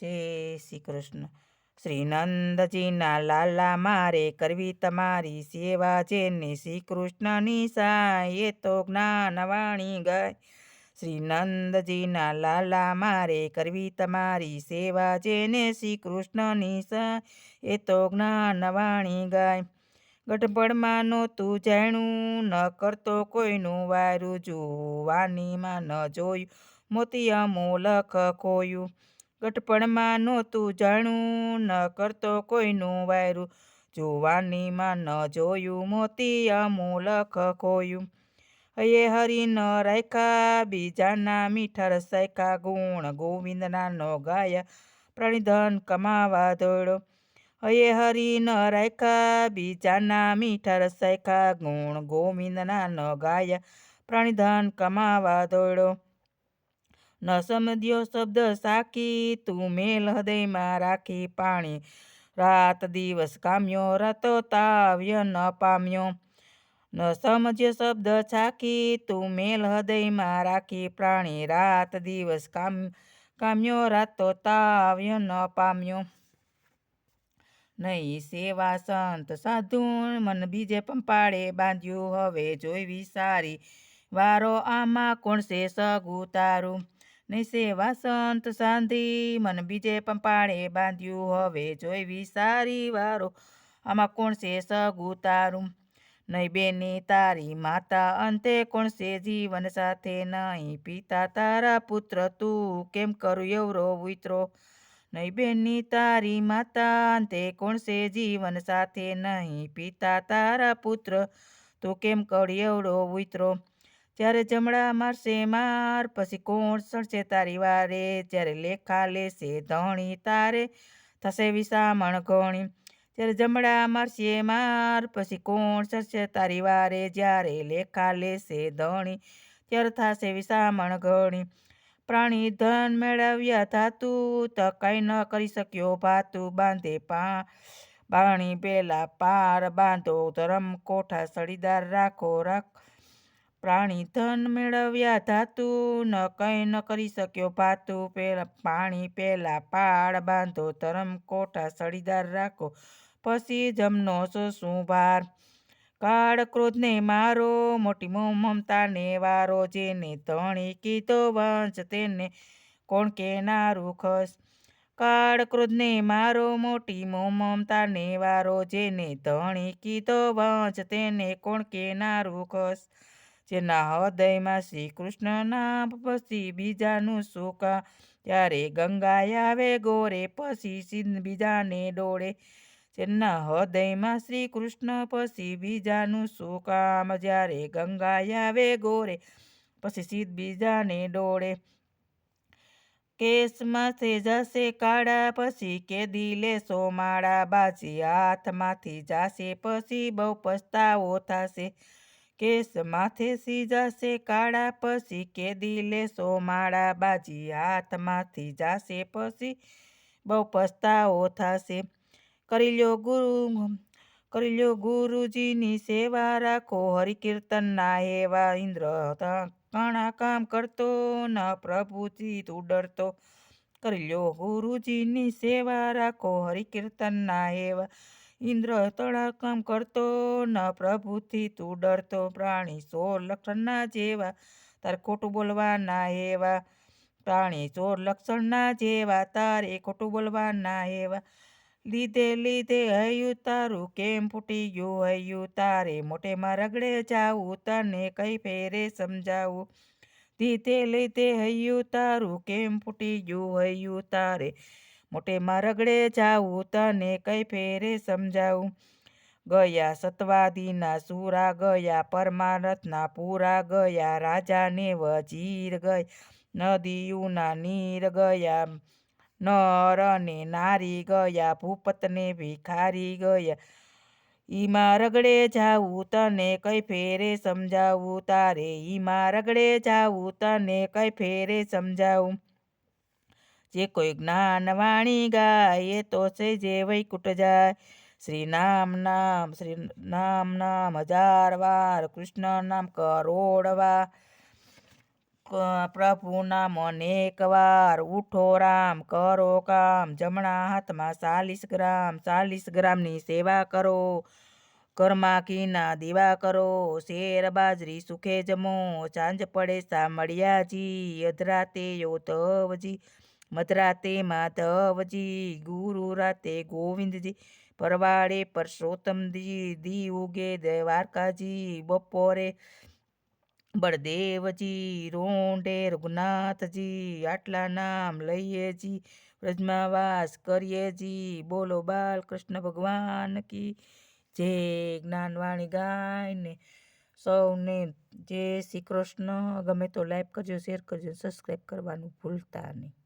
જય શ્રી કૃષ્ણ. શ્રી નંદજીના લાલા, મારે કરવી તમારી સેવા જેને શ્રી કૃષ્ણની સાય તો જ્ઞાનવાણી ગાય. શ્રી નંદજીના લાલા, મારે કરવી તમારી સેવા જેને શ્રી કૃષ્ણની સાય એ તો જ્ઞાનવાણી ગાય. ગઢબડમાં નહોતું જાણ્યું, ન કરતો કોઈનું વારું. જુવાનીમાં ન જોયું, મોતી અમૂલખ ખોયું. ગટપણમાં નહોતું જાણું, ન કરતો કોઈનું વાયરું. જોવાનીમાં ન જોયું, મોતી અમૂલખ ખોયું. હયે હરી ન રાખ્યા બીજાના મીઠા રસાયકા ગુણ ગોવિંદના નો ગાયા, પ્રાણીધન કમાવા દોડ્યો હયે હરી ન રાખ્યા બીજાના મીઠા રસાયકા ગુણ ગોવિંદના ન ગાયા, પ્રાણીધન કમાવા દોડ્યો ન સમજ્યો શબ્દ સાકી, તું મેલ હૃદયમાં રાખી પાણી. રાત દિવસ કામ્યો, રાતો તાવ્ય ન પામ્યો. ન સમજ્યો શબ્દ છાકી તું મેલ હૃદયમાં રાખી પ્રાણી. રાત દિવસ કામ, કામ્યો, રાતો તાવ્ય ન પામ્યો. નહીં સેવા સંત સાધુ મન બીજે પંપાળે બાંધ્યું. હવે જોઈ વિસારી, વારો આમાં કોણ છે સગું તારું ને સેવા સંત સાંધી, મન બીજે પંપાળે બાંધ્યું, હવે જોઈવી સારી વારો. આમાં કોણ છે સગું તારું? નહીં બેની તારી માતા અંતે કોણ છે જીવન સાથે? નહીં પિતા તારા પુત્ર તું કેમ કરું એવરો વિતરો નહીં બેની તારી માતા અંતે કોણ છે જીવન સાથે? નહીં પિતા તારા પુત્ર તું કેમ કરું એવડો વિતરો જ્યારે જમણા મારશે માર, પછી કોણ સડશે તારી વારે? જ્યારે લેખા લેશે ધણી તારે, થશે વિસામણ ઘણી. ત્યારે જમણા મારશે માર, પછી કોણ સડશે તારી વારે? જ્યારે લેખા લેશે ધણી, ત્યારે થશે વિસામણ ઘણી. પ્રાણી ધન મેળવ્યા ધાતુ, તો કંઈ ન કરી શક્યો ભાતું. બાંધે પા, બાણી પેલા પાર બાંધો, ધરમ કોઠા સળીદાર રાખો, રાખ પ્રાણી ધન મેળવ્યા ધાતુ, ન કંઈ ન કરી શક્યો ભાતુ પેલા પાણી પેલા પાળ બાંધો, ધરમ કોઠા સળીદાર રાખો, પછી જમનો શું ભાર. કાળ ક્રોધને મારો, મોટી મમતાને વારો, જેને ધણી કીધો વંશ, તેને કોણ કે નારું ખસ. કાળ ક્રોધને મારો, મોટી મમતાને વારો, જેને ધણી કીધો વંશ, તેને કોણ કે ના ખસ. જેના હૃદયમાં શ્રી કૃષ્ણના પછી બીજાનું સુખ. ત્યારે ગંગા આવે ગોરે, પછી સિંધ બીજાને ડોળે જેના હૃદયમાં શ્રી કૃષ્ણ પછી બીજાનું સુખ. આમ જ્યારે ગંગા આવે ગોરે, પછી સીધ બીજાને ડોળે કેસમાંથી જશે કાળા, પછી કેદી લેશો માળા. બાજી હાથમાંથી જાશે, પછી બહુ પસ્તાવો થશે. કેસ માથે સીજાશે કાળા પછી કેદી લેશો, માળા બાજી હાથમાંથી જાશે પછી બહુ પસ્તાવો થશે. કરી લ્યો ગુરુ, કરી લ્યો ગુરુજીની સેવા રાખો, હરિકીર્તનના હેવા ઇન્દ્ર ઘણા કામ કરતો ન પ્રભુજી તું ડરતો કરી લ્યો ગુરુજીની સેવા રાખો, હરિકીર્તનના હેવા ઇન્દ્ર તળાકામ કરતો ન, પ્રભુથી તું ડરતો પ્રાણી સોર લક્ષણના જેવા, તારે ખોટું બોલવાના એવા. પ્રાણી ચોર લક્ષણના જેવા, તારે ખોટું બોલવાના એવા. લીધે લીધે હૈયું તારું કેમ ફૂટી ગયું હૈયું? તારે મોટેમાં રગડે જાવું, તને કઈ ફેરે સમજાવું? દીધે લીધે હૈયું તારું કેમ ફૂટી ગયું હૈયું? તારે મોટેમાં રગડે જાવું તને કઈ ફેરે સમજાવું? ગયા સત્વાદીના સુરા ગયા, પરમારથના પૂરા ગયા, રાજાને વજીર ગઈ, નદીઓના નીર ગયા, નર અને નારી ગયા, ભૂપતને ભિખારી ગયા. ઈમાં રગડે જાવું તને કઈ ફેરે સમજાવું? તારે ઈમાં રગડે જાવું તને કઈ ફેરે સમજાવું? જે કોઈ જ્ઞાન વાણી ગાય તો છે જે વૈકુટ જાય. શ્રી નામ નામ, શ્રી નામ નામ, હજાર વાર કૃષ્ણ નામ કરોડ પ્રભુ નામ અનેક વાર, ઉઠો રામ, કરો કામ, જમણા હાથમાં ચાલીસ ગ્રામ, ચાલીસ ગ્રામની સેવા કરો. કરમાકીના દીવા કરો, શેર બાજરી સુખે જમો સાંજ પડે સામળિયાજી અધરાતે યોધવજી મધરાતે માધવજી ગુરુ રાતે ગોવિંદજી, પરવાડે પરસોત્તમજી દી ઉગે દ્વારકાજી, બપોરે બળદેવજી, રોંડે રઘુનાથજી, આટલા નામ લઈએ જી વ્રજમાવાસ કરીએ જી બોલો બાલકૃષ્ણ ભગવાન કી જે જ્ઞાનવાણી ગાયને સૌને જય શ્રી કૃષ્ણ. ગમે તો લાઈક કરજો શેર કરજો સબસ્ક્રાઈબ કરવાનું ભૂલતા નહીં.